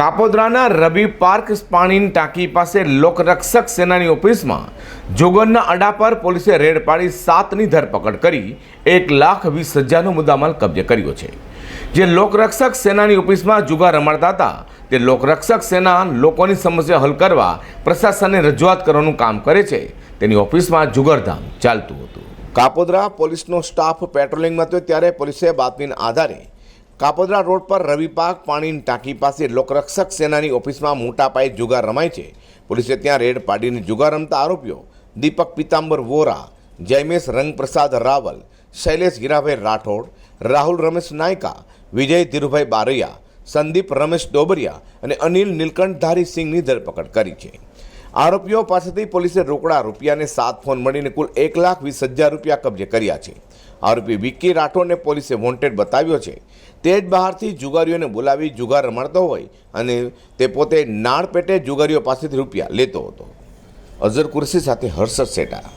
કાપોદ્રાના રવિ park પાણીની ટાંકી પાસે લોકરક્ષક સેનાની ઓફિસમાં જોગનના અડા પર પોલીસે રેડ પાડી સાતની ધરપકડ કરી એક લાખ વીસ હજારનો મુદ્દામાલ કબજે કર્યો છે. જે લોકરક્ષક સેનાની ઓફિસમાં જુગાર રમાડતા હતા, તે લોકરક્ષક સેના લોકોની સમસ્યા હલ કરવા પ્રશાસનને રજૂઆત કરવાનું કામ કરે છે. તેની ઓફિસમાં જુગારધામ ચાલતું હતું. કાપોદ્રા પોલીસનો સ્ટાફ પેટ્રોલિંગમાં હતો, ત્યારે પોલીસે બાતમીના આધારે કાપોદ્રા રોડ પર રવિપાક પાણીની ટાંકી પાસે લોકરક્ષક સેનાની ઓફિસમાં મોટા પાયે જુગાર રમાય છે. પોલીસે ત્યાં રેડ પાડીને જુગાર રમતા આરોપીઓ દીપક પિતાંબર વોરા, જયમેશ રંગપ્રસાદ રાવલ, શૈલેષ હીરાભાઈ રાઠોડ, રાહુલ રમેશ નાયકા, વિજય ધીરુભાઈ બારૈયા, સંદીપ રમેશ ડોબરિયા અને અનિલ નીલકંઠધારી સિંહની ધરપકડ કરી છે. આરોપીઓ પાસેથી પોલીસે રોકડા રૂપિયાને સાત ફોન મળીને કુલ એક લાખ વીસ હજાર રૂપિયા કબજે કર્યા છે. આરોપી વિક્કી રાઠોડને પોલીસે વોન્ટેડ બતાવ્યો છે. તે જ બહારથી જુગારીઓને બોલાવી જુગાર રમાડતો હોય અને તે પોતે નાળ પેટે જુગારીઓ પાસેથી રૂપિયા લેતો હતો. અઝર કુરશી સાથે હર્ષદ સેટા.